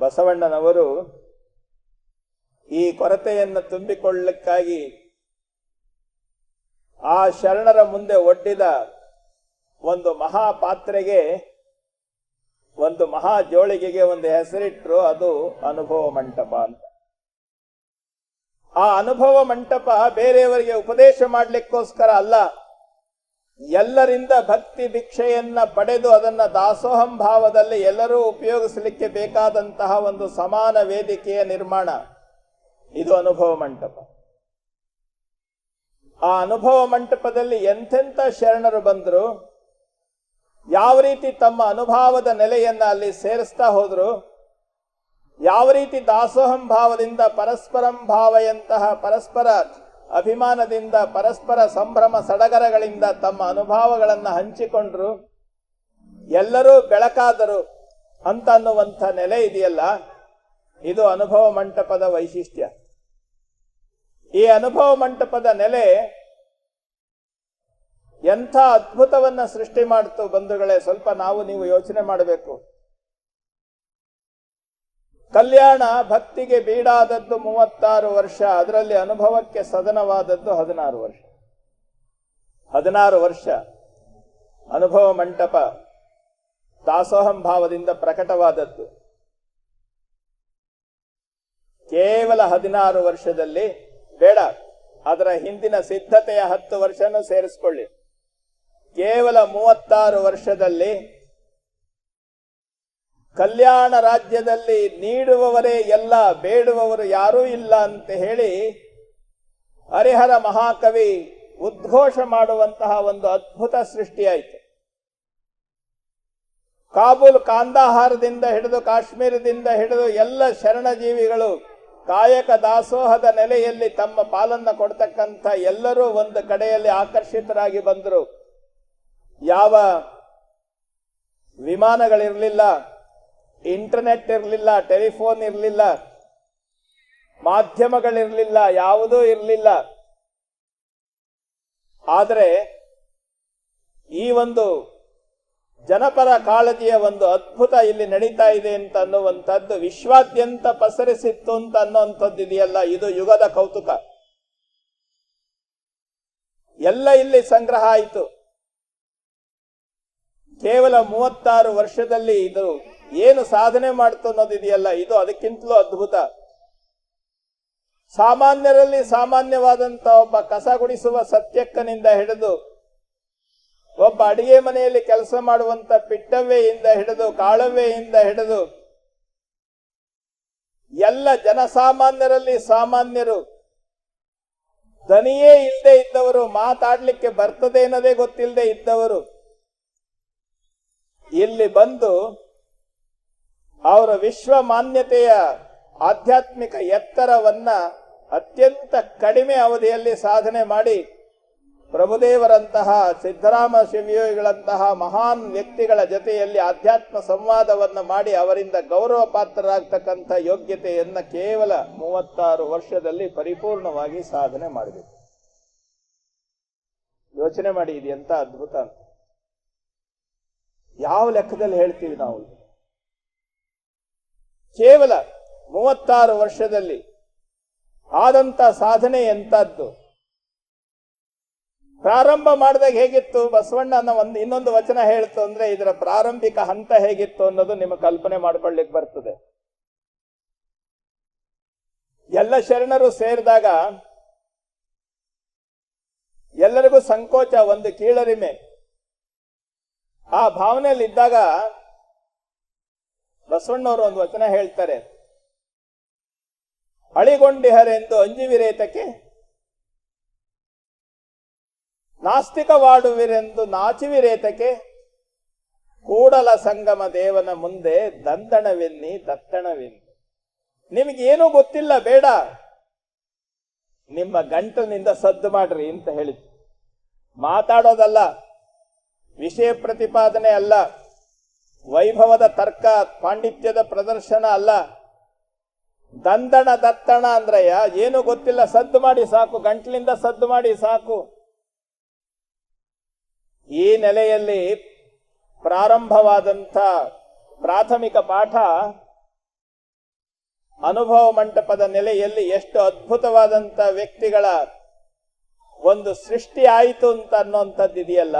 ಬಸವಣ್ಣನವರು ಈ ಕೊರತೆಯನ್ನು ತುಂಬಿಕೊಳ್ಳಕ್ಕಾಗಿ ಆ ಶರಣರ ಮುಂದೆ ಒಡ್ಡಿದ ಒಂದು ಮಹಾಪಾತ್ರೆಗೆ, ಒಂದು ಮಹಾ ಜೋಳಿಗೆಗೆ ಒಂದು ಹೆಸರಿಟ್ಟರು ಅದು ಅನುಭವ ಮಂಟಪ ಅಂತ. ಆ ಅನುಭವ ಮಂಟಪ ಬೇರೆಯವರಿಗೆ ಉಪದೇಶ ಮಾಡ್ಲಿಕ್ಕೋಸ್ಕರ ಅಲ್ಲ ಎಲ್ಲರಿಂದ ಭಕ್ತಿ ಭಿಕ್ಷೆಯನ್ನ ಪಡೆದು ಅದನ್ನ ದಾಸೋಹಂ ಭಾವದಲ್ಲಿ ಎಲ್ಲರೂ ಉಪಯೋಗಿಸಲಿಕ್ಕೆ ಬೇಕಾದಂತಹ ಒಂದು ಸಮಾನ ವೇದಿಕೆಯ ನಿರ್ಮಾಣ. ಇದು ಅನುಭವ ಮಂಟಪ. ಆ ಅನುಭವ ಮಂಟಪದಲ್ಲಿ ಎಂಥೆಂಥ ಶರಣರು ಬಂದರು, ಯಾವ ರೀತಿ ತಮ್ಮ ಅನುಭವದ ನೆಲೆಯನ್ನ ಅಲ್ಲಿ ಸೇರಿಸ್ತಾ ಹೋದ್ರು, ಯಾವ ರೀತಿ ದಾಸೋಹಂ ಭಾವದಿಂದ ಪರಸ್ಪರಂ ಭಾವಯಂತಹ ಪರಸ್ಪರ ಅಭಿಮಾನದಿಂದ ಪರಸ್ಪರ ಸಂಭ್ರಮ ಸಡಗರಗಳಿಂದ ತಮ್ಮ ಅನುಭವಗಳನ್ನು ಹಂಚಿಕೊಂಡ್ರು. ಎಲ್ಲರೂ ಬೆಳಕಾದರು ಅಂತ ಅನ್ನುವಂಥ ನೆಲೆ ಇದೆಯಲ್ಲ? ಇದು ಅನುಭವ ಮಂಟಪದ ವೈಶಿಷ್ಟ್ಯ. ಈ ಅನುಭವ ಮಂಟಪದ ನೆಲೆ ಎಂಥ ಅದ್ಭುತವನ್ನ ಸೃಷ್ಟಿ ಮಾಡ್ತು ಬಂಧುಗಳೇ, ಸ್ವಲ್ಪ ನಾವು ನೀವು ಯೋಚನೆ ಮಾಡಬೇಕು. ಕಲ್ಯಾಣ ಭಕ್ತಿಗೆ ಬೀಡಾದದ್ದು ಮೂವತ್ತಾರು ವರ್ಷ, ಅದರಲ್ಲಿ ಅನುಭವಕ್ಕೆ ಸದನವಾದದ್ದು ಹದಿನಾರು ವರ್ಷ. ಹದಿನಾರು ವರ್ಷ. ಅನುಭವ ಮಂಟಪ ದಾಸೋಹಂ ಭಾವದಿಂದ ಪ್ರಕಟವಾದದ್ದು. ಕೇವಲ ಹದಿನಾರು ವರ್ಷದಲ್ಲಿ, ಬೇಡ, ಅದರ ಹಿಂದಿನ ಸಿದ್ಧತೆಯ ಹತ್ತು ವರ್ಷನೂ ಸೇರಿಸ್ಕೊಳ್ಳಿ. ಕೇವಲ ಮೂವತ್ತಾರು ವರ್ಷದಲ್ಲಿ ಕಲ್ಯಾಣ ರಾಜ್ಯದಲ್ಲಿ ನೀಡುವವರೇ ಎಲ್ಲ, ಬೇಡುವವರು ಯಾರೂ ಇಲ್ಲ ಅಂತ ಹೇಳಿ ಹರಿಹರ ಮಹಾಕವಿ ಉದ್ಘೋಷ ಮಾಡುವಂತಹ ಒಂದು ಅದ್ಭುತ ಸೃಷ್ಟಿಯಾಯಿತು ಕಾಬೂಲ್ ಕಾಂದಾಹಾರದಿಂದ ಹಿಡಿದು ಕಾಶ್ಮೀರದಿಂದ ಹಿಡಿದು ಎಲ್ಲ ಶರಣಜೀವಿಗಳು ಕಾಯಕ ದಾಸೋಹದ ನೆಲೆಯಲ್ಲಿ ತಮ್ಮ ಪಾಲನ್ನ ಕೊಡ್ತಕ್ಕಂಥ ಎಲ್ಲರೂ ಒಂದು ಕಡೆಯಲ್ಲಿ ಆಕರ್ಷಿತರಾಗಿ ಬಂದರು. ಯಾವ ವಿಮಾನಗಳಿರಲಿಲ್ಲ ಇಂಟರ್ನೆಟ್ ಇರಲಿಲ್ಲ, ಟೆಲಿಫೋನ್ ಇರಲಿಲ್ಲ, ಮಾಧ್ಯಮಗಳಿರಲಿಲ್ಲ, ಯಾವುದೂ ಇರಲಿಲ್ಲ. ಆದರೆ ಈ ಒಂದು ಜನಪರ ಕಾಳಜಿಯ ಒಂದು ಅದ್ಭುತ ಇಲ್ಲಿ ನಡೀತಾ ಇದೆ ಅಂತ ಅನ್ನುವಂಥದ್ದು ವಿಶ್ವಾದ್ಯಂತ ಪಸರಿಸಿತ್ತು ಅಂತ ಅನ್ನುವಂಥದ್ದು ಇದೆಯಲ್ಲ, ಇದು ಯುಗದ ಕೌತುಕ. ಎಲ್ಲ ಇಲ್ಲಿ ಸಂಗ್ರಹ ಆಯಿತು. ಕೇವಲ ಮೂವತ್ತಾರು ವರ್ಷದಲ್ಲಿ ಇದು ಏನು ಸಾಧನೆ ಮಾಡ್ತು ಅನ್ನೋದಿದೆಯಲ್ಲ ಇದು ಅದಕ್ಕಿಂತಲೂ ಅದ್ಭುತ. ಸಾಮಾನ್ಯರಲ್ಲಿ ಸಾಮಾನ್ಯವಾದಂತ ಒಬ್ಬ ಕಸ ಗುಡಿಸುವ ಸತ್ಯಕ್ಕನಿಂದ ಹಿಡಿದು, ಒಬ್ಬ ಅಡಿಗೆ ಮನೆಯಲ್ಲಿ ಕೆಲಸ ಮಾಡುವಂತ ಪಿಟ್ಟವ್ವೆಯಿಂದ ಹಿಡಿದು, ಕಾಳವ್ವೆಯಿಂದ ಹಿಡಿದು, ಎಲ್ಲ ಜನಸಾಮಾನ್ಯರಲ್ಲಿ ಸಾಮಾನ್ಯರು, ದನಿಯೇ ಇಲ್ಲದೆ ಇದ್ದವರು, ಮಾತಾಡ್ಲಿಕ್ಕೆ ಬರ್ತದೆ ಅನ್ನೋದೇ ಗೊತ್ತಿಲ್ಲದೆ ಇದ್ದವರು, ಇಲ್ಲಿ ಬಂದು ಅವರ ವಿಶ್ವ ಮಾನ್ಯತೆಯ ಆಧ್ಯಾತ್ಮಿಕ ಎತ್ತರವನ್ನ ಅತ್ಯಂತ ಕಡಿಮೆ ಅವಧಿಯಲ್ಲಿ ಸಾಧನೆ ಮಾಡಿ ಪ್ರಭುದೇವರಂತಹ ಸಿದ್ದರಾಮ ಶಿವಯೋಗಿಗಳಂತಹ ಮಹಾನ್ ವ್ಯಕ್ತಿಗಳ ಜೊತೆಯಲ್ಲಿ ಆಧ್ಯಾತ್ಮ ಸಂವಾದವನ್ನು ಮಾಡಿ ಅವರಿಂದ ಗೌರವ ಪಾತ್ರರಾಗ್ತಕ್ಕಂಥ ಯೋಗ್ಯತೆಯನ್ನ ಕೇವಲ ಮೂವತ್ತಾರು ವರ್ಷದಲ್ಲಿ ಪರಿಪೂರ್ಣವಾಗಿ ಸಾಧನೆ ಮಾಡಬೇಕು. ಯೋಚನೆ ಮಾಡಿ ಇದೆಯಂತ ಅದ್ಭುತ ಅಂತ. ಯಾವ ಲೆಕ್ಕದಲ್ಲಿ ಹೇಳ್ತೀವಿ ನಾವು? ಕೇವಲ ಮೂವತ್ತಾರು ವರ್ಷದಲ್ಲಿ ಆದಂತ ಸಾಧನೆ ಎಂತದ್ದು? ಪ್ರಾರಂಭ ಮಾಡಿದಾಗ ಹೇಗಿತ್ತು? ಬಸವಣ್ಣನ ಒಂದು ಇನ್ನೊಂದು ವಚನ ಹೇಳ್ತು ಅಂದ್ರೆ ಇದರ ಪ್ರಾರಂಭಿಕ ಹಂತ ಹೇಗಿತ್ತು ಅನ್ನೋದು ನಿಮ್ಮ ಕಲ್ಪನೆ ಮಾಡ್ಕೊಳ್ಳಿಕ್ ಬರ್ತದೆ. ಎಲ್ಲ ಶರಣರು ಸೇರಿದಾಗ ಎಲ್ಲರಿಗೂ ಸಂಕೋಚ, ಒಂದು ಕೀಳರಿಮೆ. ಆ ಭಾವನೆಯಲ್ಲಿ ಇದ್ದಾಗ ಬಸವಣ್ಣವರು ಒಂದು ವಚನ ಹೇಳ್ತಾರೆ. ಅಳಿಗೊಂಡಿಹರೆಂದು ಅಂಜುವಿರೇತಕ್ಕೆ ನಾಸ್ತಿಕವಾಡುವಿರೆಂದು ನಾಚುವಿರೇತಕ್ಕೆ ಕೂಡಲ ಸಂಗಮ ದೇವನ ಮುಂದೆ ದಂದಣವೆನ್ನಿ ದತ್ತಣವೆನ್ನಿ. ನಿಮಗೇನೂ ಗೊತ್ತಿಲ್ಲ, ಬೇಡ. ನಿಮ್ಮ ಗಂಟಲಿನಿಂದ ಸದ್ದು ಮಾಡ್ರಿ ಅಂತ ಹೇಳಿದ್ರು. ಮಾತಾಡೋದಲ್ಲ, ವಿಷಯ ಪ್ರತಿಪಾದನೆ ಅಲ್ಲ. ವೈಭವದ ತರ್ಕ, ಪಾಂಡಿತ್ಯದ ಪ್ರದರ್ಶನ ಅಲ್ಲ. ದಂದಣ ದತ್ತಣ ಅಂದ್ರಯ್ಯ ಏನು ಗೊತ್ತಿಲ್ಲ, ಸದ್ದು ಮಾಡಿ ಸಾಕು, ಗಂಟ್ಲಿಂದ ಸದ್ದು ಮಾಡಿ ಸಾಕು. ಈ ನೆಲೆಯಲ್ಲಿ ಪ್ರಾರಂಭವಾದಂಥ ಪ್ರಾಥಮಿಕ ಪಾಠ ಅನುಭವ ಮಂಟಪದ ನೆಲೆಯಲ್ಲಿ ಎಷ್ಟು ಅದ್ಭುತವಾದಂಥ ವ್ಯಕ್ತಿಗಳ ಒಂದು ಸೃಷ್ಟಿ ಆಯಿತು ಅಂತ ಅನ್ನೋಂಥದ್ದು ಇದೆಯಲ್ಲ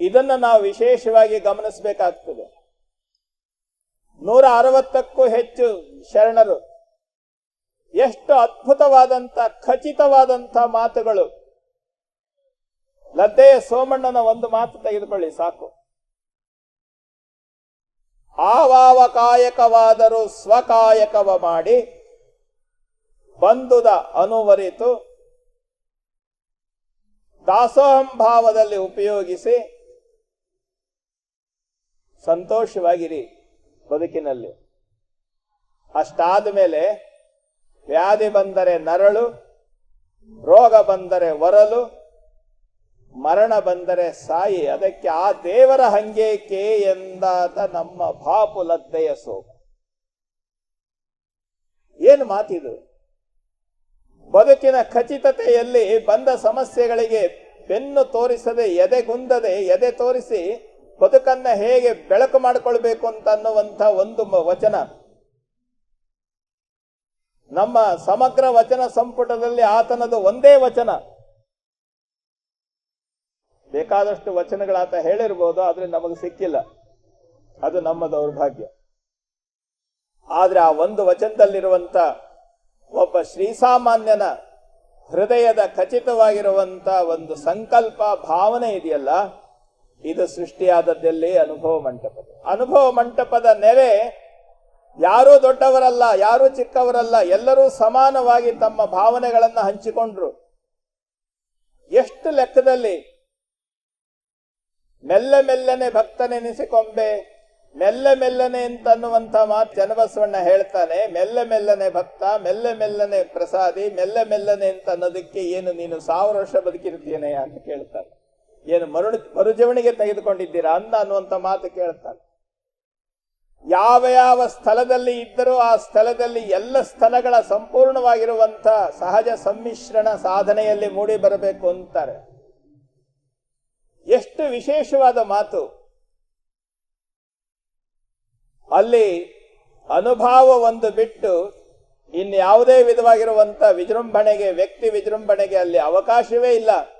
ಇದನ್ನ ನಾವು ವಿಶೇಷವಾಗಿ ಗಮನಿಸಬೇಕಾಗ್ತದೆ. ನೂರ ಅರವತ್ತಕ್ಕೂ ಹೆಚ್ಚು ಶರಣರು, ಎಷ್ಟು ಅದ್ಭುತವಾದಂತ ಖಚಿತವಾದಂತ ಮಾತುಗಳು. ಲದ್ದೆಯ ಸೋಮಣ್ಣನ ಒಂದು ಮಾತು ತೆಗೆದುಕೊಳ್ಳಿ, ಸಾಕು. ಆವಾವ ಕಾಯಕವಾದರೂ ಸ್ವಕಾಯಕವ ಮಾಡಿ, ಬಂದುದ ಅನುವರಿತು ದಾಸೋಹಂಭಾವದಲ್ಲಿ ಉಪಯೋಗಿಸಿ ಸಂತೋಷವಾಗಿರಿ ಬದುಕಿನಲ್ಲಿ. ಅಷ್ಟಾದ ಮೇಲೆ ವ್ಯಾಧಿ ಬಂದರೆ ನರಳು, ರೋಗ ಬಂದರೆ ಒರಲು ಮರಣ ಬಂದರೆ ಸಾಯಿ. ಅದಕ್ಕೆ ಆ ದೇವರ ಹಂಗೇಕೆ ಎಂದಾದ ನಮ್ಮ ಭಾಪುಲದ್ದೆಯ ಲದ್ದೆಯ ಸೋಮು. ಏನು ಮಾತಿದು? ಬದುಕಿನ ಖಚಿತತೆಯಲ್ಲಿ ಬಂದ ಸಮಸ್ಯೆಗಳಿಗೆ ಬೆನ್ನು ತೋರಿಸದೆ ಎದೆಗುಂದದೆ ಎದೆ ತೋರಿಸಿ ಬದುಕನ್ನ ಹೇಗೆ ಬೆಳಕು ಮಾಡಿಕೊಳ್ಬೇಕು ಅಂತ ಅನ್ನುವಂಥ ಒಂದು ವಚನ. ನಮ್ಮ ಸಮಗ್ರ ವಚನ ಸಂಪುಟದಲ್ಲಿ ಆತನದು ಒಂದೇ ವಚನ. ಬೇಕಾದಷ್ಟು ವಚನಗಳಾತ ಹೇಳಿರ್ಬೋದು, ಆದ್ರೆ ನಮಗೆ ಸಿಕ್ಕಿಲ್ಲ. ಅದು ನಮ್ಮ ದೌರ್ಭಾಗ್ಯ. ಆದ್ರೆ ಆ ಒಂದು ವಚನದಲ್ಲಿರುವಂತ ಒಬ್ಬ ಶ್ರೀಸಾಮಾನ್ಯನ ಹೃದಯದ ಖಚಿತವಾಗಿರುವಂತ ಒಂದು ಸಂಕಲ್ಪ, ಭಾವನೆ ಇದೆಯಲ್ಲ ಇದು ಸೃಷ್ಟಿಯಾದದ್ದೆಲ್ಲಿ ಅನುಭವ ಮಂಟಪದ. ಅನುಭವ ಮಂಟಪದ ನೆರೆ ಯಾರೂ ದೊಡ್ಡವರಲ್ಲ, ಯಾರೂ ಚಿಕ್ಕವರಲ್ಲ, ಎಲ್ಲರೂ ಸಮಾನವಾಗಿ ತಮ್ಮ ಭಾವನೆಗಳನ್ನು ಹಂಚಿಕೊಂಡ್ರು. ಎಷ್ಟು ಲೆಕ್ಕದಲ್ಲಿ? ಮೆಲ್ಲ ಮೆಲ್ಲನೆ ಭಕ್ತನೆನಿಸಿಕೊಂಬೆ, ಮೆಲ್ಲ ಮೆಲ್ಲನೆ ಅಂತ ಅನ್ನುವಂತ ಮಾತು ಚನ್ನಬಸವಣ್ಣ ಹೇಳ್ತಾನೆ, ಮೆಲ್ಲ ಮೆಲ್ಲನೆ ಭಕ್ತ, ಮೆಲ್ಲ ಮೆಲ್ಲನೆ ಪ್ರಸಾದಿ, ಮೆಲ್ಲ ಮೆಲ್ಲನೆ ಅಂತ ಅನ್ನೋದಕ್ಕೆ ಏನು ನೀನು ಸಾವಿರ ವರ್ಷ ಬದುಕಿರ್ತೀಯನೇ ಅಂತ ಕೇಳ್ತಾನೆ. ಏನು ಮರುಣ ಮರುಜವಣಿಗೆ ತೆಗೆದುಕೊಂಡಿದ್ದೀರಾ ಅಂದ ಅನ್ನುವಂಥ ಮಾತು ಕೇಳ್ತಾನೆ. ಯಾವ ಯಾವ ಸ್ಥಳದಲ್ಲಿ ಇದ್ದರೂ ಆ ಸ್ಥಳದಲ್ಲಿ ಎಲ್ಲ ಸ್ಥಳಗಳ ಸಂಪೂರ್ಣವಾಗಿರುವಂಥ ಸಹಜ ಸಮ್ಮಿಶ್ರಣ ಸಾಧನೆಯಲ್ಲಿ ಮೂಡಿ ಬರಬೇಕು ಅಂತಾರೆ. ಎಷ್ಟು ವಿಶೇಷವಾದ ಮಾತು. ಅಲ್ಲಿ ಅನುಭಾವ ಒಂದು ಬಿಟ್ಟು ಇನ್ಯಾವುದೇ ವಿಧವಾಗಿರುವಂಥ ವಿಜೃಂಭಣೆಗೆ ವ್ಯಕ್ತಿ ವಿಜೃಂಭಣೆಗೆ ಅಲ್ಲಿ ಅವಕಾಶವೇ ಇಲ್ಲ.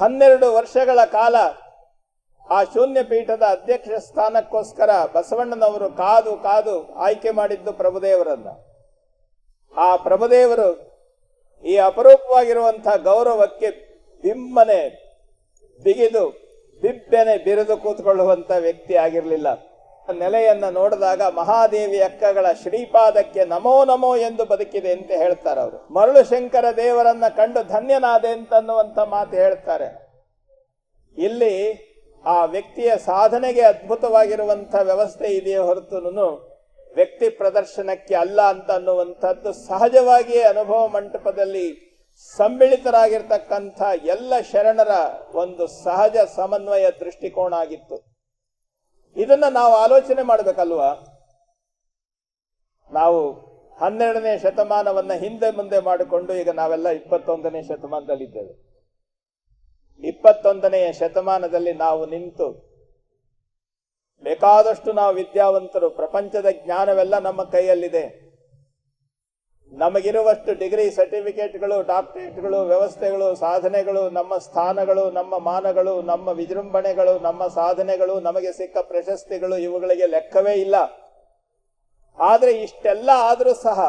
ಹನ್ನೆರಡು ವರ್ಷಗಳ ಕಾಲ ಆ ಶೂನ್ಯ ಪೀಠದ ಅಧ್ಯಕ್ಷ ಸ್ಥಾನಕ್ಕೋಸ್ಕರ ಬಸವಣ್ಣನವರು ಕಾದು ಕಾದು ಆಯ್ಕೆ ಮಾಡಿದ್ದು ಪ್ರಭುದೇವರನ್ನ ಆ ಪ್ರಭುದೇವರು ಈ ಅಪರೂಪವಾಗಿರುವಂತಹ ಗೌರವಕ್ಕೆ ಬಿಮ್ಮನೆ ಬಿಗಿದು ಬಿಬ್ಬೆನೆ ಬಿರಿದು ಕೂತ್ಕೊಳ್ಳುವಂತ ವ್ಯಕ್ತಿ ಆಗಿರಲಿಲ್ಲ. ನೆಲೆಯನ್ನ ನೋಡಿದಾಗ ಮಹಾದೇವಿ ಅಕ್ಕಗಳ ಶ್ರೀಪಾದಕ್ಕೆ ನಮೋ ನಮೋ ಎಂದು ಬದುಕಿದೆ ಅಂತ ಹೇಳ್ತಾರೆ ಅವರು. ಮರಳು ಶಂಕರ ದೇವರನ್ನ ಕಂಡು ಧನ್ಯನಾದೆ ಅಂತನ್ನುವಂತ ಮಾತು ಹೇಳ್ತಾರೆ. ಇಲ್ಲಿ ಆ ವ್ಯಕ್ತಿಯ ಸಾಧನೆಗೆ ಅದ್ಭುತವಾಗಿರುವಂಥ ವ್ಯವಸ್ಥೆ ಇದೆಯೇ ಹೊರತುನು ವ್ಯಕ್ತಿ ಪ್ರದರ್ಶನಕ್ಕೆ ಅಲ್ಲ ಅಂತ ಅನ್ನುವಂಥದ್ದು ಸಹಜವಾಗಿಯೇ ಅನುಭವ ಮಂಟಪದಲ್ಲಿ ಸಮ್ಮಿಳಿತರಾಗಿರ್ತಕ್ಕಂಥ ಎಲ್ಲ ಶರಣರ ಒಂದು ಸಹಜ ಸಮನ್ವಯ ದೃಷ್ಟಿಕೋನ ಆಗಿತ್ತು. ಇದನ್ನ ನಾವು ಆಲೋಚನೆ ಮಾಡಬೇಕಲ್ವಾ? ನಾವು ಹನ್ನೆರಡನೇ ಶತಮಾನವನ್ನ ಹಿಂದೆ ಮುಂದೆ ಮಾಡಿಕೊಂಡು ಈಗ ನಾವೆಲ್ಲ ಇಪ್ಪತ್ತೊಂದನೇ ಶತಮಾನದಲ್ಲಿದ್ದೇವೆ. ಇಪ್ಪತ್ತೊಂದನೆಯ ಶತಮಾನದಲ್ಲಿ ನಾವು ನಿಂತು ಬೇಕಾದಷ್ಟು ನಾವು ವಿದ್ಯಾವಂತರು, ಪ್ರಪಂಚದ ಜ್ಞಾನವೆಲ್ಲ ನಮ್ಮ ಕೈಯಲ್ಲಿದೆ. ನಮಗಿರುವಷ್ಟು ಡಿಗ್ರಿ ಸರ್ಟಿಫಿಕೇಟ್ಗಳು, ಡಾಕ್ಟರೇಟ್ಗಳು, ವ್ಯವಸ್ಥೆಗಳು, ಸಾಧನೆಗಳು, ನಮ್ಮ ಸ್ಥಾನಗಳು, ನಮ್ಮ ಮಾನಗಳು, ನಮ್ಮ ವಿಜೃಂಭಣೆಗಳು, ನಮ್ಮ ಸಾಧನೆಗಳು, ನಮಗೆ ಸಿಕ್ಕ ಪ್ರಶಸ್ತಿಗಳು ಇವುಗಳಿಗೆ ಲೆಕ್ಕವೇ ಇಲ್ಲ. ಆದರೆ ಇಷ್ಟೆಲ್ಲ ಆದರೂ ಸಹ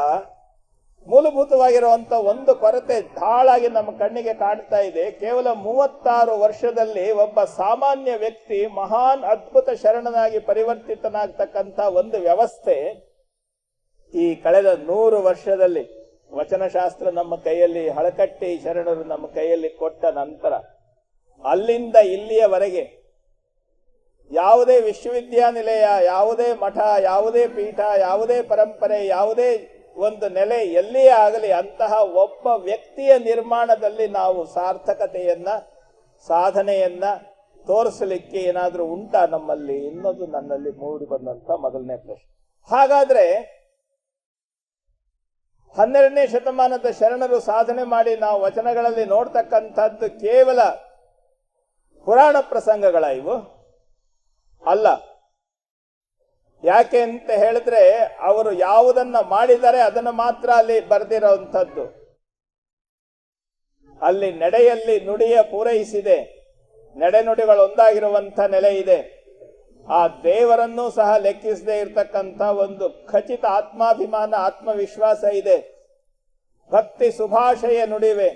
ಮೂಲಭೂತವಾಗಿರುವಂಥ ಒಂದು ಕೊರತೆ ಧಾಳಾಗಿ ನಮ್ಮ ಕಣ್ಣಿಗೆ ಕಾಣ್ತಾ ಇದೆ. ಕೇವಲ ಮೂವತ್ತಾರು ವರ್ಷದಲ್ಲಿ ಒಬ್ಬ ಸಾಮಾನ್ಯ ವ್ಯಕ್ತಿ ಮಹಾನ್ ಅದ್ಭುತ ಶರಣನಾಗಿ ಪರಿವರ್ತಿತನಾಗ್ತಕ್ಕಂಥ ಒಂದು ವ್ಯವಸ್ಥೆ ಈ ಕಳೆದ ನೂರು ವರ್ಷದಲ್ಲಿ ವಚನಶಾಸ್ತ್ರ ನಮ್ಮ ಕೈಯಲ್ಲಿ, ಹಳಕಟ್ಟಿ ಶರಣರು ನಮ್ಮ ಕೈಯಲ್ಲಿ ಕೊಟ್ಟ ನಂತರ, ಅಲ್ಲಿಂದ ಇಲ್ಲಿಯವರೆಗೆ ಯಾವುದೇ ವಿಶ್ವವಿದ್ಯಾನಿಲಯ, ಯಾವುದೇ ಮಠ, ಯಾವುದೇ ಪೀಠ, ಯಾವುದೇ ಪರಂಪರೆ, ಯಾವುದೇ ಒಂದು ನೆಲೆ ಎಲ್ಲಿಯೇ ಆಗಲಿ, ಅಂತಹ ಒಬ್ಬ ವ್ಯಕ್ತಿಯ ನಿರ್ಮಾಣದಲ್ಲಿ ನಾವು ಸಾರ್ಥಕತೆಯನ್ನ, ಸಾಧನೆಯನ್ನ ತೋರಿಸಲಿಕ್ಕೆ ಏನಾದರೂ ಉಂಟಾ ನಮ್ಮಲ್ಲಿ? ಇನ್ನೊಂದು ನನ್ನಲ್ಲಿ ಮೂಡಿ ಬಂದಂತ ಮೊದಲನೇ ಪ್ರಶ್ನೆ. ಹಾಗಾದ್ರೆ ಹನ್ನೆರಡನೇ ಶತಮಾನದ ಶರಣರು ಸಾಧನೆ ಮಾಡಿ ನಾವು ವಚನಗಳಲ್ಲಿ ನೋಡ್ತಕ್ಕಂಥದ್ದು ಕೇವಲ ಪುರಾಣ ಪ್ರಸಂಗಗಳ ಇವು. ಅಲ್ಲ. ಯಾಕೆ ಅಂತ ಹೇಳಿದ್ರೆ ಅವರು ಯಾವುದನ್ನ ಮಾಡಿದರೆ ಅದನ್ನು ಮಾತ್ರ ಅಲ್ಲಿ ಬರೆದಿರೋವಂಥದ್ದು. ಅಲ್ಲಿ ನಡೆಯಲ್ಲಿ ನುಡಿಯ ಪೂರೈಸಿದೆ. ನಡೆನುಡಿಗಳು ಒಂದಾಗಿರುವಂತ ನೆಲೆ ಇದೆ. ಆ ದೇವರನ್ನೂ ಸಹ ಲೆಕ್ಕಿಸದೆ ಇರತಕ್ಕಂತ ಒಂದು ಖಚಿತ ಆತ್ಮಾಭಿಮಾನ, ಆತ್ಮವಿಶ್ವಾಸ ಇದೆ. ಭಕ್ತಿ ಸುಭಾಷೆಯ ನುಡಿವೆ,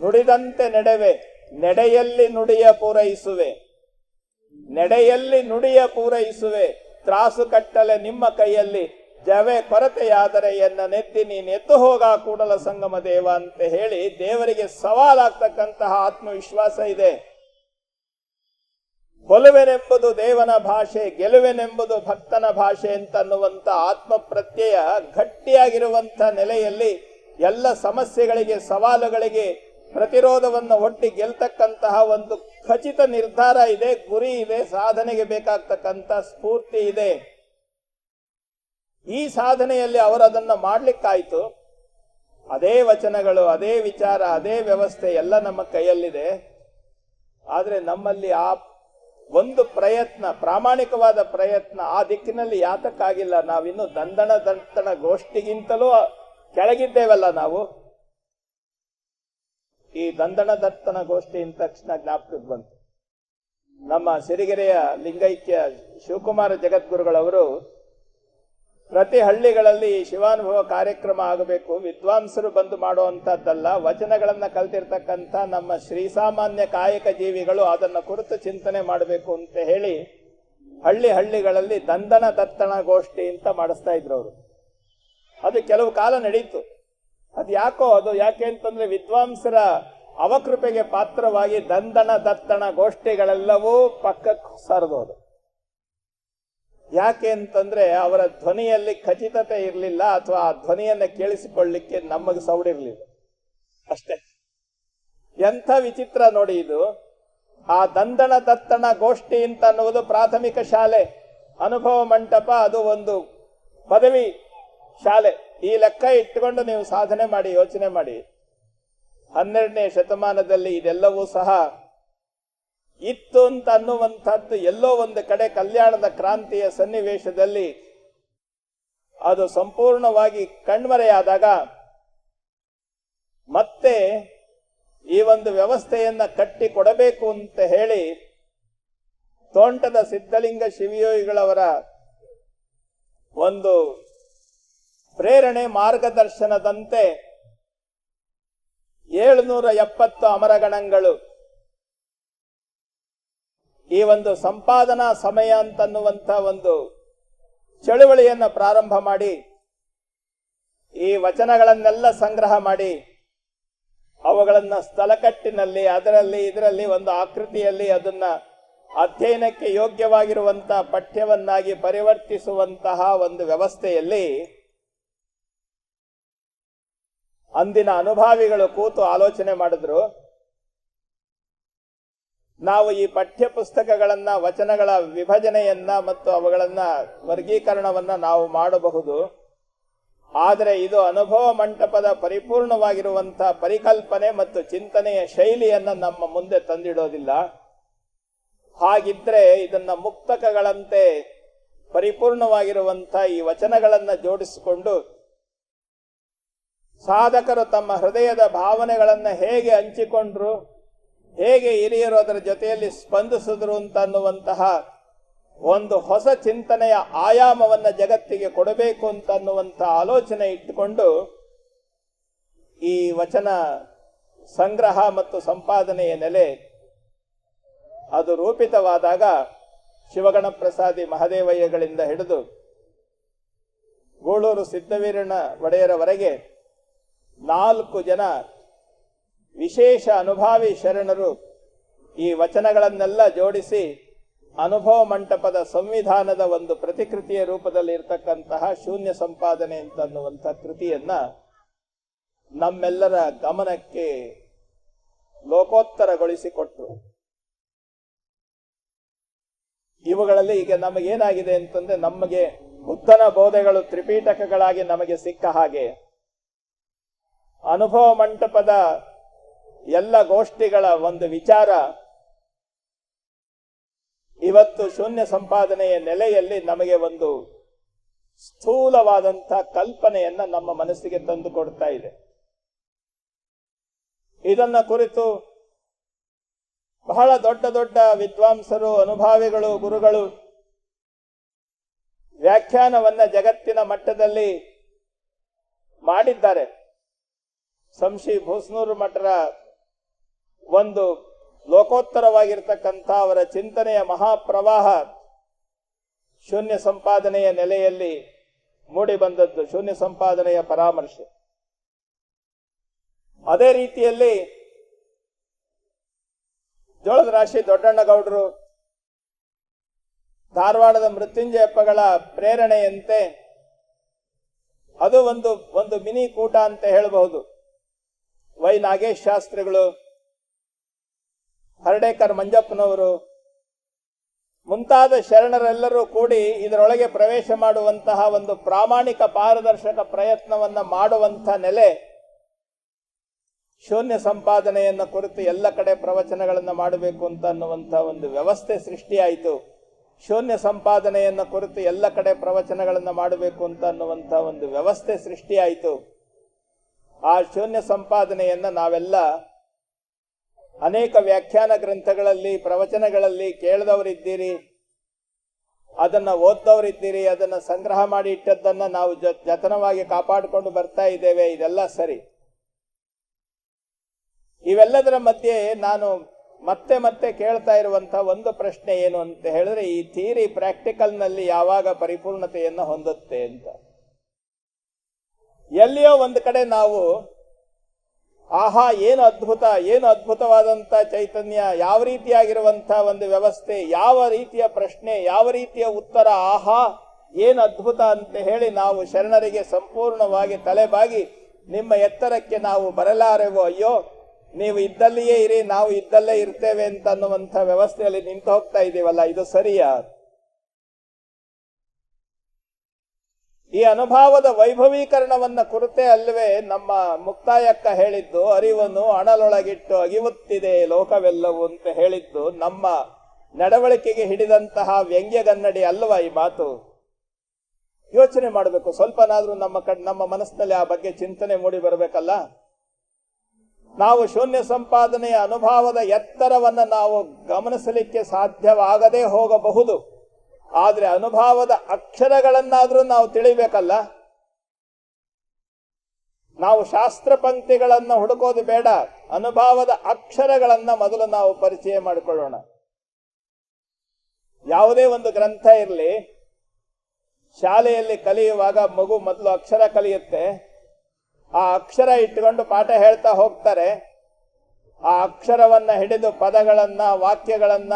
ನುಡಿದಂತೆ ನಡೆವೆ, ನಡೆಯಲ್ಲಿ ನುಡಿಯ ಪೂರೈಸುವೆ. ನಡೆಯಲ್ಲಿ ನುಡಿಯ ಪೂರೈಸುವೆ, ತ್ರಾಸು ಕಟ್ಟಲೆ ನಿಮ್ಮ ಕೈಯಲ್ಲಿ, ಜವೆ ಕೊರತೆಯಾದರೆ ಎನ್ನ ನೆತ್ತಿ ನೀನು ಎತ್ತು ಹೋಗ ಕೂಡಲ ಸಂಗಮ ದೇವ ಅಂತ ಹೇಳಿ ದೇವರಿಗೆ ಸವಾಲಾಗ್ತಕ್ಕಂತಹ ಆತ್ಮವಿಶ್ವಾಸ ಇದೆ. ಕೊಲುವೆನೆಂಬುದು ದೇವನ ಭಾಷೆ, ಗೆಲುವೆನೆಂಬುದು ಭಕ್ತನ ಭಾಷೆ ಅಂತನ್ನುವಂಥ ಆತ್ಮ ಪ್ರತ್ಯಯ ಗಟ್ಟಿಯಾಗಿರುವಂತ ನೆಲೆಯಲ್ಲಿ ಎಲ್ಲ ಸಮಸ್ಯೆಗಳಿಗೆ, ಸವಾಲುಗಳಿಗೆ ಪ್ರತಿರೋಧವನ್ನು ಒಟ್ಟಿ ಗೆಲ್ತಕ್ಕಂತಹ ಒಂದು ಖಚಿತ ನಿರ್ಧಾರ ಇದೆ, ಗುರಿ ಇದೆ, ಸಾಧನೆಗೆ ಬೇಕಾಗ್ತಕ್ಕಂಥ ಸ್ಫೂರ್ತಿ ಇದೆ. ಈ ಸಾಧನೆಯಲ್ಲಿ ಅವರು ಅದನ್ನು ಮಾಡ್ಲಿಕ್ಕಾಯ್ತು. ಅದೇ ವಚನಗಳು, ಅದೇ ವಿಚಾರ, ಅದೇ ವ್ಯವಸ್ಥೆ ಎಲ್ಲ ನಮ್ಮ ಕೈಯಲ್ಲಿದೆ. ಆದರೆ ನಮ್ಮಲ್ಲಿ ಆ ಒಂದು ಪ್ರಯತ್ನ, ಪ್ರಾಮಾಣಿಕವಾದ ಪ್ರಯತ್ನ ಆ ದಿಕ್ಕಿನಲ್ಲಿ ಯಾತಕ್ಕಾಗಿಲ್ಲ. ನಾವಿನ್ನು ದಂದಣ ದಂತಣ ಗೋಷ್ಠಿಗಿಂತಲೂ ಕೆಳಗಿದ್ದೇವಲ್ಲ ನಾವು. ಈ ದಂದಣ ದತ್ತನ ಗೋಷ್ಠಿ ಇಂದ ತಕ್ಷಣ ಜ್ಞಾಪಕಕ್ಕೆ ಬಂತು. ನಮ್ಮ ಸಿರಿಗೆರೆಯ ಲಿಂಗೈಕ್ಯ ಶಿವಕುಮಾರ ಜಗದ್ಗುರುಗಳವರು ಪ್ರತಿ ಹಳ್ಳಿಗಳಲ್ಲಿ ಈ ಶಿವಾನುಭವ ಕಾರ್ಯಕ್ರಮ ಆಗಬೇಕು, ವಿದ್ವಾಂಸರು ಬಂದು ಮಾಡುವಂಥದ್ದಲ್ಲ ವಚನಗಳನ್ನು ಕಲ್ತಿರ್ತಕ್ಕಂಥ ನಮ್ಮ ಶ್ರೀಸಾಮಾನ್ಯ ಕಾಯಕ ಜೀವಿಗಳು ಅದನ್ನು ಕುರಿತು ಚಿಂತನೆ ಮಾಡಬೇಕು ಅಂತ ಹೇಳಿ ಹಳ್ಳಿ ಹಳ್ಳಿಗಳಲ್ಲಿ ದಂದನ ದತ್ತಣ ಗೋಷ್ಠಿ ಅಂತ ಮಾಡಿಸ್ತಾ ಇದ್ರು ಅವರು. ಅದು ಕೆಲವು ಕಾಲ ನಡೀತು. ಅದು ಯಾಕೋ ಅದು, ಯಾಕೆ ಅಂತಂದ್ರೆ ವಿದ್ವಾಂಸರ ಅವಕೃಪೆಗೆ ಪಾತ್ರವಾಗಿ ದಂದನ ದತ್ತಣ ಗೋಷ್ಠಿಗಳೆಲ್ಲವೂ ಪಕ್ಕಕ್ಕೆ ಸರಿದೋದು ಯಾಕೆ ಅಂತಂದ್ರೆ ಅವರ ಧ್ವನಿಯಲ್ಲಿ ಖಚಿತತೆ ಇರಲಿಲ್ಲ ಅಥವಾ ಆ ಧ್ವನಿಯನ್ನ ಕೇಳಿಸಿಕೊಳ್ಳಿಕ್ಕೆ ನಮಗೆ ಸೌಡಿರ್ಲಿಲ್ಲ. ಅಷ್ಟೇ. ಎಂಥ ವಿಚಿತ್ರ ನೋಡಿ ಇದು. ಆ ದಂದಣ ದತ್ತಣ ಗೋಷ್ಠಿ ಅಂತ ಅನ್ನುವುದು ಪ್ರಾಥಮಿಕ ಶಾಲೆ. ಅನುಭವ ಮಂಟಪ ಅದು ಒಂದು ಪದವಿ ಶಾಲೆ. ಈ ಲೆಕ್ಕ ಇಟ್ಟುಕೊಂಡು ನೀವು ಸಾಧನೆ ಮಾಡಿ, ಯೋಚನೆ ಮಾಡಿ. ಹನ್ನೆರಡನೇ ಶತಮಾನದಲ್ಲಿ ಇದೆಲ್ಲವೂ ಸಹ ಇತ್ತು ಅಂತ ಅನ್ನುವಂಥದ್ದು ಎಲ್ಲೋ ಒಂದು ಕಡೆ ಕಲ್ಯಾಣದ ಕ್ರಾಂತಿಯ ಸನ್ನಿವೇಶದಲ್ಲಿ ಅದು ಸಂಪೂರ್ಣವಾಗಿ ಕಣ್ಮರೆಯಾದಾಗ ಮತ್ತೆ ಈ ಒಂದು ವ್ಯವಸ್ಥೆಯನ್ನ ಕಟ್ಟಿ ಕೊಡಬೇಕು ಅಂತ ಹೇಳಿ ತೋಂಟದ ಸಿದ್ಧಲಿಂಗ ಶಿವಯೋಗಿಗಳವರ ಒಂದು ಪ್ರೇರಣೆ ಮಾರ್ಗದರ್ಶನದಂತೆ ಏಳುನೂರ ಎಪ್ಪತ್ತು ಅಮರಗಣಗಳು ಈ ಒಂದು ಸಂಪಾದನಾ ಸಮಯ ಅಂತನ್ನುವಂಥ ಒಂದು ಚಳುವಳಿಯನ್ನು ಪ್ರಾರಂಭ ಮಾಡಿ, ಈ ವಚನಗಳನ್ನೆಲ್ಲ ಸಂಗ್ರಹ ಮಾಡಿ, ಅವುಗಳನ್ನು ಸ್ಥಳಕಟ್ಟಿನಲ್ಲಿ, ಅದರಲ್ಲಿ, ಇದರಲ್ಲಿ ಒಂದು ಆಕೃತಿಯಲ್ಲಿ ಅದನ್ನ ಅಧ್ಯಯನಕ್ಕೆ ಯೋಗ್ಯವಾಗಿರುವಂಥ ಪಠ್ಯವನ್ನಾಗಿ ಪರಿವರ್ತಿಸುವಂತಹ ಒಂದು ವ್ಯವಸ್ಥೆಯಲ್ಲಿ ಅಂದಿನ ಅನುಭಾವಿಗಳು ಕೂತು ಆಲೋಚನೆ ಮಾಡಿದ್ರು. ನಾವು ಈ ಪಠ್ಯ ಪುಸ್ತಕಗಳನ್ನ ವಚನಗಳ ವಿಭಜನೆಯನ್ನ ಮತ್ತು ಅವುಗಳನ್ನ ವರ್ಗೀಕರಣವನ್ನ ನಾವು ಮಾಡಬಹುದು. ಆದರೆ ಇದು ಅನುಭವ ಮಂಟಪದ ಪರಿಪೂರ್ಣವಾಗಿರುವಂತಹ ಪರಿಕಲ್ಪನೆ ಮತ್ತು ಚಿಂತನೆಯ ಶೈಲಿಯನ್ನ ನಮ್ಮ ಮುಂದೆ ತಂದಿಡೋದಿಲ್ಲ. ಹಾಗಿದ್ರೆ ಇದನ್ನ ಮುಕ್ತಕಗಳಂತೆ ಪರಿಪೂರ್ಣವಾಗಿರುವಂತಹ ಈ ವಚನಗಳನ್ನ ಜೋಡಿಸಿಕೊಂಡು ಸಾಧಕರು ತಮ್ಮ ಹೃದಯದ ಭಾವನೆಗಳನ್ನ ಹೇಗೆ ಹಂಚಿಕೊಂಡ್ರು ಹೇಗೆ ಹಿರಿಯರು ಅದರ ಜೊತೆಯಲ್ಲಿ ಸ್ಪಂದಿಸಿದ್ರು ಅಂತ ಅನ್ನುವಂತಹ ಒಂದು ಹೊಸ ಚಿಂತನೆಯ ಆಯಾಮವನ್ನ ಜಗತ್ತಿಗೆ ಕೊಡಬೇಕು ಅಂತ ಅನ್ನುವಂತಹ ಆಲೋಚನೆ ಇಟ್ಟುಕೊಂಡು ಈ ವಚನ ಸಂಗ್ರಹ ಮತ್ತು ಸಂಪಾದನೆಯ ನೆಲೆ ಅದು ರೂಪಿತವಾದಾಗ ಶಿವಗಣಪ್ರಸಾದಿ ಮಹದೇವಯ್ಯಗಳಿಂದ ಹಿಡಿದು ಗೂಳೂರು ಸಿದ್ದವೀರಣ್ಣ ಒಡೆಯರವರೆಗೆ ನಾಲ್ಕು ಜನ ವಿಶೇಷ ಅನುಭಾವಿ ಶರಣರು ಈ ವಚನಗಳನ್ನೆಲ್ಲ ಜೋಡಿಸಿ ಅನುಭವ ಮಂಟಪದ ಸಂವಿಧಾನದ ಒಂದು ಪ್ರತಿಕೃತಿಯ ರೂಪದಲ್ಲಿ ಇರತಕ್ಕಂತಹ ಶೂನ್ಯ ಸಂಪಾದನೆ ಅಂತನ್ನುವಂಥ ಕೃತಿಯನ್ನ ನಮ್ಮೆಲ್ಲರ ಗಮನಕ್ಕೆ ಲೋಕೋತ್ತರಗೊಳಿಸಿಕೊಟ್ರು. ಇವುಗಳಲ್ಲಿ ಈಗ ನಮಗೇನಾಗಿದೆ ಅಂತಂದ್ರೆ ನಮಗೆ ಬುದ್ಧನ ಬೋಧೆಗಳು ತ್ರಿಪೀಠಕಗಳಾಗಿ ನಮಗೆ ಸಿಕ್ಕ ಹಾಗೆ ಅನುಭವ ಮಂಟಪದ ಎಲ್ಲ ಗೋಷ್ಠಿಗಳ ಒಂದು ವಿಚಾರ ಇವತ್ತು ಶೂನ್ಯ ಸಂಪಾದನೆಯ ನೆಲೆಯಲ್ಲಿ ನಮಗೆ ಒಂದು ಸ್ಥೂಲವಾದಂಥ ಕಲ್ಪನೆಯನ್ನ ನಮ್ಮ ಮನಸ್ಸಿಗೆ ತಂದು ಕೊಡ್ತಾ ಇದೆ. ಇದನ್ನ ಕುರಿತು ಬಹಳ ದೊಡ್ಡ ದೊಡ್ಡ ವಿದ್ವಾಂಸರು, ಅನುಭಾವಿಗಳು, ಗುರುಗಳು ವ್ಯಾಖ್ಯಾನವನ್ನ ಜಗತ್ತಿನ ಮಟ್ಟದಲ್ಲಿ ಮಾಡಿದ್ದಾರೆ. ಸಂಶಿ ಭೂಸ್ನೂರು ಮಠರ ಒಂದು ಲೋಕೋತ್ತರವಾಗಿರ್ತಕ್ಕಂಥ ಅವರ ಚಿಂತನೆಯ ಮಹಾಪ್ರವಾಹ ಶೂನ್ಯ ಸಂಪಾದನೆಯ ನೆಲೆಯಲ್ಲಿ ಮೂಡಿ ಬಂದದ್ದು, ಶೂನ್ಯ ಸಂಪಾದನೆಯ ಪರಾಮರ್ಶೆ. ಅದೇ ರೀತಿಯಲ್ಲಿ ಜೋಳದ ರಾಶಿ ದೊಡ್ಡಣ್ಣಗೌಡರು ಧಾರವಾಡದ ಮೃತ್ಯುಂಜಯಪ್ಪಗಳ ಪ್ರೇರಣೆಯಂತೆ ಅದು ಒಂದು ಒಂದು ಮಿನಿ ಕೂಟ ಅಂತ ಹೇಳಬಹುದು. ವೈ ನಾಗೇಶ್ ಶಾಸ್ತ್ರಿಗಳು ಹರ್ಡೇಕರ್ ಮಂಜಪ್ಪನವರು ಮುಂತಾದ ಶರಣರೆಲ್ಲರೂ ಕೂಡಿ ಇದರೊಳಗೆ ಪ್ರವೇಶ ಮಾಡುವಂತಹ ಒಂದು ಪ್ರಾಮಾಣಿಕ ಪಾರದರ್ಶಕ ಪ್ರಯತ್ನವನ್ನ ಮಾಡುವಂಥ ನೆಲೆ ಶೂನ್ಯ ಸಂಪಾದನೆಯನ್ನ ಕುರಿತು ಎಲ್ಲ ಕಡೆ ಪ್ರವಚನಗಳನ್ನು ಮಾಡಬೇಕು ಅಂತ ಅನ್ನುವಂಥ ಒಂದು ವ್ಯವಸ್ಥೆ ಸೃಷ್ಟಿಯಾಯಿತು. ಶೂನ್ಯ ಸಂಪಾದನೆಯನ್ನ ಕುರಿತು ಎಲ್ಲ ಕಡೆ ಪ್ರವಚನಗಳನ್ನು ಮಾಡಬೇಕು ಅಂತ ಅನ್ನುವಂಥ ಒಂದು ವ್ಯವಸ್ಥೆ ಸೃಷ್ಟಿಯಾಯಿತು. ಆ ಶೂನ್ಯ ಸಂಪಾದನೆಯನ್ನ ನಾವೆಲ್ಲ ಅನೇಕ ವ್ಯಾಖ್ಯಾನ ಗ್ರಂಥಗಳಲ್ಲಿ, ಪ್ರವಚನಗಳಲ್ಲಿ ಕೇಳಿದವರಿದ್ದೀರಿ, ಅದನ್ನ ಓದ್ದವರಿದ್ದೀರಿ, ಅದನ್ನ ಸಂಗ್ರಹ ಮಾಡಿ ಇಟ್ಟದ್ದನ್ನು ನಾವು ಜತನವಾಗಿ ಕಾಪಾಡಿಕೊಂಡು ಬರ್ತಾ ಇದ್ದೇವೆ, ಇದೆಲ್ಲ ಸರಿ. ಇವೆಲ್ಲದರ ಮಧ್ಯೆ ನಾನು ಮತ್ತೆ ಮತ್ತೆ ಕೇಳ್ತಾ ಇರುವಂತ ಒಂದು ಪ್ರಶ್ನೆ ಏನು ಅಂತ ಹೇಳಿದ್ರೆ, ಈ ಥಿಯರಿ ಪ್ರಾಕ್ಟಿಕಲ್ನಲ್ಲಿ ಯಾವಾಗ ಪರಿಪೂರ್ಣತೆಯನ್ನು ಹೊಂದುತ್ತೆ ಅಂತ. ಎಲ್ಲಿಯೋ ಒಂದು ಕಡೆ ನಾವು ಆಹಾ, ಏನು ಅದ್ಭುತ, ಏನು ಅದ್ಭುತವಾದಂಥ ಚೈತನ್ಯ, ಯಾವ ರೀತಿಯಾಗಿರುವಂಥ ಒಂದು ವ್ಯವಸ್ಥೆ, ಯಾವ ರೀತಿಯ ಪ್ರಶ್ನೆ, ಯಾವ ರೀತಿಯ ಉತ್ತರ, ಆಹಾ, ಏನು ಅದ್ಭುತ ಅಂತ ಹೇಳಿ ನಾವು ಶರಣರಿಗೆ ಸಂಪೂರ್ಣವಾಗಿ ತಲೆಬಾಗಿ ನಿಮ್ಮ ಎತ್ತರಕ್ಕೆ ನಾವು ಬರಲಾರೆವೋ, ಅಯ್ಯೋ, ನೀವು ಇದ್ದಲ್ಲಿಯೇ ಇರಿ, ನಾವು ಇದ್ದಲ್ಲೇ ಇರ್ತೇವೆ ಅಂತ ಅನ್ನುವಂಥ ವ್ಯವಸ್ಥೆಯಲ್ಲಿ ನಿಂತು ಹೋಗ್ತಾ ಇದ್ದೀವಲ್ಲ ಇದು ಸರಿಯಾ? ಈ ಅನುಭವದ ವೈಭವೀಕರಣವನ್ನ ಕುರಿತೇ ಅಲ್ಲವೇ ನಮ್ಮ ಮುಕ್ತಾಯಕ್ಕ ಹೇಳಿದ್ದು, ಅರಿವನ್ನು ಅಣಲೊಳಗಿಟ್ಟು ಅಗಿವುತ್ತಿದೆ ಲೋಕವೆಲ್ಲವೂ ಅಂತ ಹೇಳಿದ್ದು, ನಮ್ಮ ನಡವಳಿಕೆಗೆ ಹಿಡಿದಂತಹ ವ್ಯಂಗ್ಯಗನ್ನಡಿ ಅಲ್ವಾ ಈ ಮಾತು? ಯೋಚನೆ ಮಾಡಬೇಕು, ಸ್ವಲ್ಪನಾದ್ರೂ ನಮ್ಮ ಕಡ್ ನಮ್ಮ ಮನಸ್ಸಿನಲ್ಲಿ ಆ ಬಗ್ಗೆ ಚಿಂತನೆ ಮೂಡಿ ಬರಬೇಕಲ್ಲ? ನಾವು ಶೂನ್ಯ ಸಂಪಾದನೆಯ ಅನುಭವದ ಎತ್ತರವನ್ನು ನಾವು ಗಮನಿಸಲಿಕ್ಕೆ ಸಾಧ್ಯವಾಗದೇ ಹೋಗಬಹುದು. ಆದ್ರೆ ಅನುಭವದ ಅಕ್ಷರಗಳನ್ನಾದರೂ ನಾವು ತಿಳಿಬೇಕಲ್ಲ? ನಾವು ಶಾಸ್ತ್ರ ಪಂಕ್ತಿಗಳನ್ನು ಹುಡುಕೋದು ಬೇಡ. ಅನುಭವದ ಅಕ್ಷರಗಳನ್ನ ಮೊದಲು ನಾವು ಪರಿಚಯ ಮಾಡಿಕೊಳ್ಳೋಣ. ಯಾವುದೇ ಒಂದು ಗ್ರಂಥ ಇರಲಿ, ಶಾಲೆಯಲ್ಲಿ ಕಲಿಯುವಾಗ ಮಗು ಮೊದಲು ಅಕ್ಷರ ಕಲಿಯುತ್ತೆ. ಆ ಅಕ್ಷರ ಇಟ್ಟುಕೊಂಡು ಪಾಠ ಹೇಳ್ತಾ ಹೋಗ್ತಾರೆ. ಆ ಅಕ್ಷರವನ್ನ ಹಿಡಿದು ಪದಗಳನ್ನ, ವಾಕ್ಯಗಳನ್ನ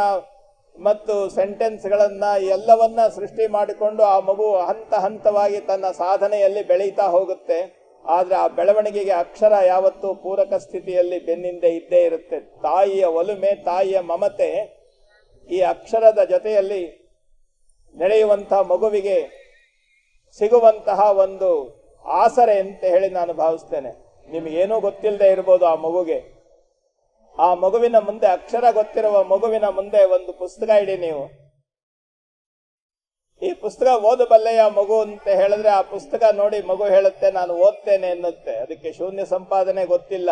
ಮತ್ತು ಸೆಂಟೆನ್ಸ್ಗಳನ್ನು ಎಲ್ಲವನ್ನ ಸೃಷ್ಟಿ ಮಾಡಿಕೊಂಡು ಆ ಮಗು ಹಂತ ಹಂತವಾಗಿ ತನ್ನ ಸಾಧನೆಯಲ್ಲಿ ಬೆಳೀತಾ ಹೋಗುತ್ತೆ. ಆದರೆ ಆ ಬೆಳವಣಿಗೆಗೆ ಅಕ್ಷರ ಯಾವತ್ತೂ ಪೂರಕ ಸ್ಥಿತಿಯಲ್ಲಿ ಬೆನ್ನಿಂದೆ ಇದ್ದೇ ಇರುತ್ತೆ. ತಾಯಿಯ ಒಲುಮೆ, ತಾಯಿಯ ಮಮತೆ ಈ ಅಕ್ಷರದ ಜೊತೆಯಲ್ಲಿ ನಡೆಯುವಂತಹ ಮಗುವಿಗೆ ಸಿಗುವಂತಹ ಒಂದು ಆಸರೆ ಅಂತ ಹೇಳಿ ನಾನು ಭಾವಿಸ್ತೇನೆ. ನಿಮಗೇನೂ ಗೊತ್ತಿಲ್ಲದೆ ಇರ್ಬೋದು ಆ ಮಗುಗೆ. ಆ ಮಗುವಿನ ಮುಂದೆ ಅಕ್ಷರ ಗೊತ್ತಿರುವ ಮಗುವಿನ ಮುಂದೆ ಒಂದು ಪುಸ್ತಕ ಇಡಿ ನೀವು. ಈ ಪುಸ್ತಕ ಓದಬಲ್ಲೆಯ ಮಗು ಅಂತ ಹೇಳಿದ್ರೆ ಆ ಪುಸ್ತಕ ನೋಡಿ ಮಗು ಹೇಳುತ್ತೆ, ನಾನು ಓದ್ತೇನೆ ಎನ್ನುತ್ತೆ ಅದಕ್ಕೆ ಶೂನ್ಯ ಸಂಪಾದನೆ ಗೊತ್ತಿಲ್ಲ.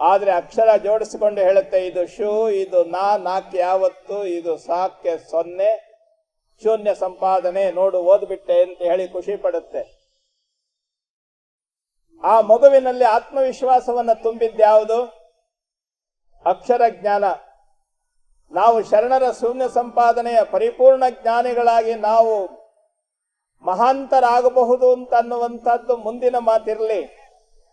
ಆದ್ರೆ ಅಕ್ಷರ ಜೋಡಿಸಿಕೊಂಡು ಹೇಳುತ್ತೆ, ಇದು ಶೂ, ಇದು ನಾ, ನಾಕ್ ಯಾವತ್ತು, ಇದು ಸಾಕ್ಕೆ ಸೊನ್ನೆ. ಶೂನ್ಯ ಸಂಪಾದನೆ, ನೋಡು, ಓದ್ಬಿಟ್ಟೆ ಅಂತ ಹೇಳಿ ಖುಷಿ ಪಡುತ್ತೆ. ಆ ಮಗುವಿನಲ್ಲಿ ಆತ್ಮವಿಶ್ವಾಸವನ್ನ ತುಂಬಿದ್ಯಾವುದು ಅಕ್ಷರ ಜ್ಞಾನ. ನಾವು ಶರಣರ ಶೂನ್ಯ ಸಂಪಾದನೆಯ ಪರಿಪೂರ್ಣ ಜ್ಞಾನಿಗಳಾಗಿ ನಾವು ಮಹಾಂತರಾಗಬಹುದು ಅಂತನ್ನುವಂಥದ್ದು ಮುಂದಿನ ಮಾತಿರಲಿ.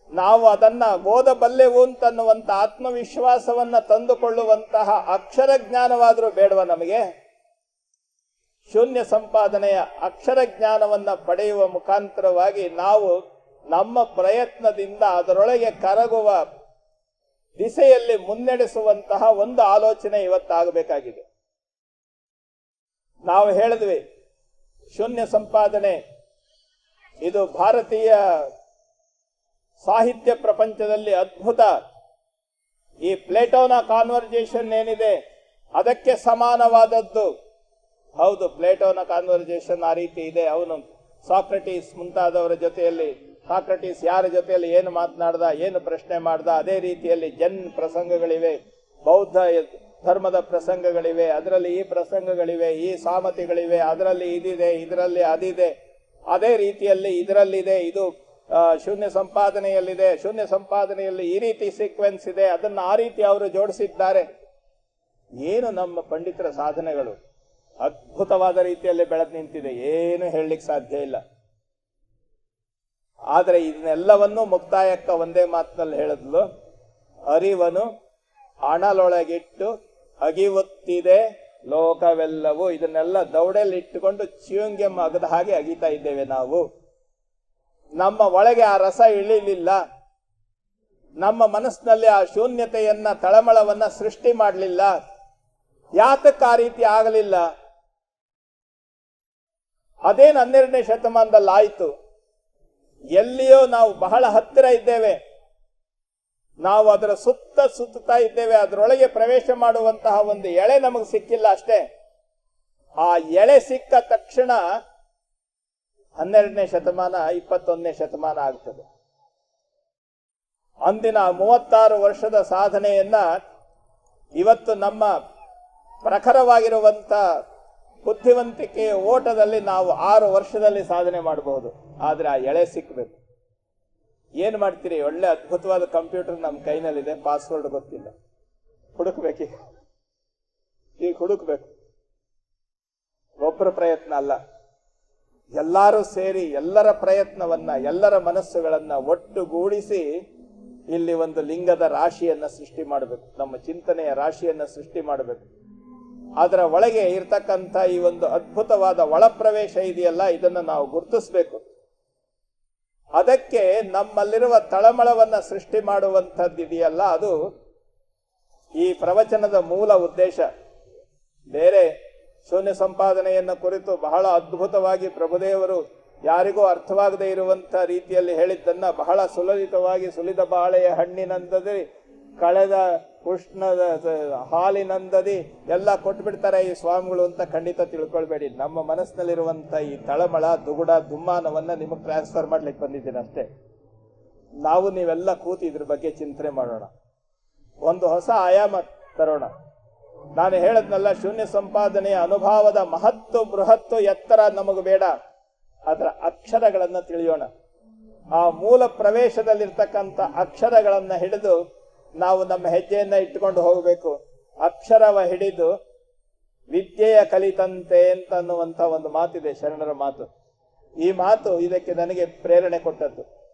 ನಾವು ಅದನ್ನ ಓದಬಲ್ಲೆವು ಅಂತನ್ನುವಂಥ ಆತ್ಮವಿಶ್ವಾಸವನ್ನ ತಂದುಕೊಳ್ಳುವಂತಹ ಅಕ್ಷರ ಜ್ಞಾನವಾದರೂ ಬೇಡವ ನಮಗೆ? ಶೂನ್ಯ ಸಂಪಾದನೆಯ ಅಕ್ಷರ ಜ್ಞಾನವನ್ನ ಪಡೆಯುವ ಮುಖಾಂತರವಾಗಿ ನಾವು ನಮ್ಮ ಪ್ರಯತ್ನದಿಂದ ಅದರೊಳಗೆ ಕರಗುವ ದಿಸೆಯಲ್ಲಿ ಮುನ್ನಡೆಸುವಂತಹ ಒಂದು ಆಲೋಚನೆ ಇವತ್ತಾಗಬೇಕಾಗಿದೆ. ನಾವು ಹೇಳಿದ್ವಿ, ಶೂನ್ಯ ಸಂಪಾದನೆ, ಇದು ಭಾರತೀಯ ಸಾಹಿತ್ಯ ಪ್ರಪಂಚದಲ್ಲಿ ಅದ್ಭುತ. ಈ ಪ್ಲೇಟೋನ ಕಾನ್ವರ್ಜೇಷನ್ ಏನಿದೆ, ಅದಕ್ಕೆ ಸಮಾನವಾದದ್ದು. ಹೌದು, ಪ್ಲೇಟೋನ ಕಾನ್ವರ್ಜೇಷನ್ ಆ ರೀತಿ ಇದೆ, ಅವನು ಸಾಕ್ರಟೀಸ್ ಮುಂತಾದವರ ಜೊತೆಯಲ್ಲಿ ಸಾಕ್ರಟೀಸ್ ಯಾರ ಜೊತೆಯಲ್ಲಿ ಏನು ಮಾತನಾಡ್ದ, ಏನು ಪ್ರಶ್ನೆ ಮಾಡ್ದ, ಅದೇ ರೀತಿಯಲ್ಲಿ ಜನ್ ಪ್ರಸಂಗಗಳಿವೆ, ಬೌದ್ಧ ಧರ್ಮದ ಪ್ರಸಂಗಗಳಿವೆ, ಅದರಲ್ಲಿ ಈ ಪ್ರಸಂಗಗಳಿವೆ, ಈ ಸಾಮತಿಗಳಿವೆ, ಅದರಲ್ಲಿ ಇದಿದೆ, ಇದರಲ್ಲಿ ಅದಿದೆ. ಅದೇ ರೀತಿಯಲ್ಲಿ ಇದರಲ್ಲಿದೆ, ಇದು ಶೂನ್ಯ ಸಂಪಾದನೆಯಲ್ಲಿದೆ, ಶೂನ್ಯ ಸಂಪಾದನೆಯಲ್ಲಿ ಈ ರೀತಿ ಸೀಕ್ವೆನ್ಸ್ ಇದೆ, ಅದನ್ನು ಆ ರೀತಿ ಅವರು ಜೋಡಿಸಿದ್ದಾರೆ. ಏನು ನಮ್ಮ ಪಂಡಿತರ ಸಾಧನೆಗಳು? ಅದ್ಭುತವಾದ ರೀತಿಯಲ್ಲಿ ಬೆಳೆದು ನಿಂತಿದೆ, ಏನು ಹೇಳಲಿಕ್ಕೆ ಸಾಧ್ಯ ಇಲ್ಲ. ಆದರೆ ಇದನ್ನೆಲ್ಲವನ್ನೂ ಮುಕ್ತಾಯಕ್ಕ ಒಂದೇ ಮಾತಿನಲ್ಲಿ ಹೇಳಿದ್ಲು. ಅರಿವನು ಅಣಲೊಳಗಿಟ್ಟು ಅಗಿಯುತ್ತಿದೆ, ಲೋಕವೆಲ್ಲವೂ ಇದನ್ನೆಲ್ಲ ದೌಡೆಯಲ್ಲಿ ಇಟ್ಟುಕೊಂಡು ಚಿಂಗೆ ಮಗದ ಹಾಗೆ ಅಗಿತಾ ಇದ್ದೇವೆ ನಾವು. ನಮ್ಮ ಒಳಗೆ ಆ ರಸ ಇಳಿಲಿಲ್ಲ. ನಮ್ಮ ಮನಸ್ಸಿನಲ್ಲಿ ಆ ಶೂನ್ಯತೆಯನ್ನ, ತಳಮಳವನ್ನ ಸೃಷ್ಟಿ ಮಾಡಲಿಲ್ಲ. ಯಾತಕ್ಕ ಆ ರೀತಿ ಆಗಲಿಲ್ಲ? ಅದೇನು ಹನ್ನೆರಡನೇ ಶತಮಾನದಲ್ಲಿ ಆಯಿತು ಎಲ್ಲಿಯೋ ನಾವು ಬಹಳ ಹತ್ತಿರ ಇದ್ದೇವೆ. ನಾವು ಅದರ ಸುತ್ತ ಸುತ್ತಾ ಇದ್ದೇವೆ. ಅದರೊಳಗೆ ಪ್ರವೇಶ ಮಾಡುವಂತಹ ಒಂದು ಎಳೆ ನಮಗೆ ಸಿಕ್ಕಿಲ್ಲ ಅಷ್ಟೇ. ಆ ಎಳೆ ಸಿಕ್ಕ ತಕ್ಷಣ ಹನ್ನೆರಡನೇ ಶತಮಾನ, ಇಪ್ಪತ್ತೊಂದನೇ ಶತಮಾನ ಆಗ್ತದೆ. ಅಂದಿನ ಮೂವತ್ತಾರು ವರ್ಷದ ಸಾಧನೆಯನ್ನ ಇವತ್ತು ನಮ್ಮ ಪ್ರಖರವಾಗಿರುವಂತ ಬುದ್ಧಿವಂತಿಕೆಯ ಓಟದಲ್ಲಿ ನಾವು ಆರು ವರ್ಷದಲ್ಲಿ ಸಾಧನೆ ಮಾಡಬಹುದು. ಆದರೆ ಆ ಎಳೆ ಸಿಕ್ಕಬೇಕು ಏನು ಮಾಡ್ತೀರಿ? ಒಳ್ಳೆ ಅದ್ಭುತವಾದ ಕಂಪ್ಯೂಟರ್ ನಮ್ಮ ಕೈನಲ್ಲಿದೆ, ಪಾಸ್ವರ್ಡ್ ಗೊತ್ತಿಲ್ಲ. ಹುಡುಕ್ಬೇಕೀಗ. ಈಗ ಹುಡುಕ್ಬೇಕು. ಒಬ್ಬರ ಪ್ರಯತ್ನ ಅಲ್ಲ. ಎಲ್ಲರೂ ಸೇರಿ ಎಲ್ಲರ ಪ್ರಯತ್ನವನ್ನ, ಎಲ್ಲರ ಮನಸ್ಸುಗಳನ್ನ ಒಟ್ಟುಗೂಡಿಸಿ ಇಲ್ಲಿ ಒಂದು ಲಿಂಗದ ರಾಶಿಯನ್ನ ಸೃಷ್ಟಿ ಮಾಡಬೇಕು. ನಮ್ಮ ಚಿಂತನೆಯ ರಾಶಿಯನ್ನ ಸೃಷ್ಟಿ ಮಾಡಬೇಕು. ಅದರ ಒಳಗೆ ಇರ್ತಕ್ಕಂಥ ಈ ಒಂದು ಅದ್ಭುತವಾದ ಒಳಪ್ರವೇಶ ಇದೆಯಲ್ಲ, ಇದನ್ನು ನಾವು ಗುರುತಿಸಬೇಕು. ಅದಕ್ಕೆ ನಮ್ಮಲ್ಲಿರುವ ತಳಮಳವನ್ನ ಸೃಷ್ಟಿ ಮಾಡುವಂಥದ್ದು ಇದೆಯಲ್ಲ, ಅದು ಈ ಪ್ರವಚನದ ಮೂಲ ಉದ್ದೇಶ. ಬೇರೆ ಶೂನ್ಯ ಸಂಪಾದನೆಯನ್ನ ಕುರಿತು ಬಹಳ ಅದ್ಭುತವಾಗಿ ಪ್ರಭುದೇವರು ಯಾರಿಗೂ ಅರ್ಥವಾಗದೇ ಇರುವಂತ ರೀತಿಯಲ್ಲಿ ಹೇಳಿದ್ದನ್ನ ಬಹಳ ಸುಲಲಿತವಾಗಿ ಸುಲಿದ ಬಾಳೆಯ ಹಣ್ಣಿನಂದದಿ ಕಳೆದ ಕೃಷ್ಣದ ಹಾಲಿನಂದದಿ ಎಲ್ಲ ಕೊಟ್ಬಿಡ್ತಾರೆ ಈ ಸ್ವಾಮಿಗಳು ಅಂತ ಖಂಡಿತ ತಿಳ್ಕೊಳ್ಬೇಡಿ. ನಮ್ಮ ಮನಸ್ಸಿನಲ್ಲಿರುವಂತ ಈ ತಳಮಳ, ದುಗುಡ, ದುಮ್ಮಾನವನ್ನ ನಿಮಗೆ ಟ್ರಾನ್ಸ್ಫರ್ ಮಾಡ್ಲಿಕ್ಕೆ ಬಂದಿದ್ದೀನಿ ಅಷ್ಟೇ. ನಾವು ನೀವೆಲ್ಲ ಕೂತು ಇದ್ರ ಬಗ್ಗೆ ಚಿಂತನೆ ಮಾಡೋಣ. ಒಂದು ಹೊಸ ಆಯಾಮ ತರೋಣ. ನಾನು ಹೇಳದ್ನಲ್ಲ, ಶೂನ್ಯ ಸಂಪಾದನೆಯ ಅನುಭವದ ಮಹತ್ತು, ಬೃಹತ್ತು ಎತ್ತರ ನಮಗೆ ಬೇಡ. ಅದರ ಅಕ್ಷರಗಳನ್ನು ತಿಳಿಯೋಣ. ಆ ಮೂಲ ಪ್ರವೇಶದಲ್ಲಿರ್ತಕ್ಕಂಥ ಅಕ್ಷರಗಳನ್ನು ಹಿಡಿದು ನಾವು ನಮ್ಮ ಹೆಜ್ಜೆಯನ್ನ ಇಟ್ಟುಕೊಂಡು ಹೋಗಬೇಕು. ಅಕ್ಷರವ ಹಿಡಿದು ವಿದ್ಯೆಯ ಕಲಿತಂತೆ ಅಂತ ಅನ್ನುವಂತ ಒಂದು ಮಾತಿದೆ ಶರಣರ ಮಾತು. ಈ ಮಾತು ಇದಕ್ಕೆ ನನಗೆ ಪ್ರೇರಣೆ ಕೊಟ್ಟದ್ದು.